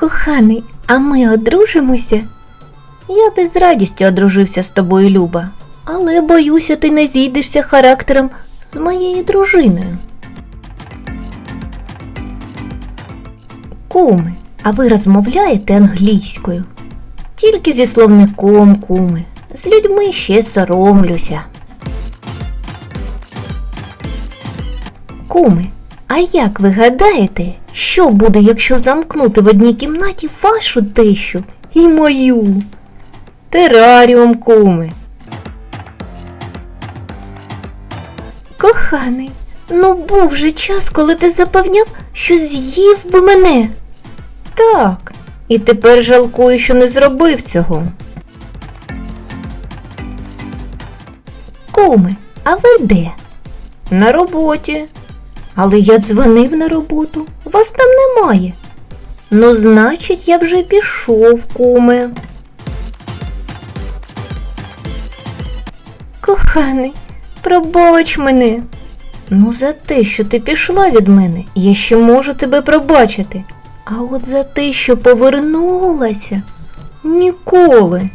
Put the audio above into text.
Коханий, а ми одружимося? Я би з радістю одружився з тобою, Люба, але боюся, ти не зійдешся характером з моєю дружиною. Куми, а ви розмовляєте англійською? Тільки зі словником, куми. З людьми ще соромлюся. Куми, а як ви гадаєте, що буде, якщо замкнути в одній кімнаті вашу тещу і мою? Тераріум, куми. Коханий, ну був же час, коли ти запевняв, що з'їв би мене. Так, і тепер жалкую, що не зробив цього. Куми, а ви де? На роботі. Але я дзвонив на роботу. Вас там немає. Ну, значить, я вже пішов, куме. Коханий, пробач мене. Ну, за те, що ти пішла від мене, я ще можу тебе пробачити. А от за те, що повернулася, ніколи.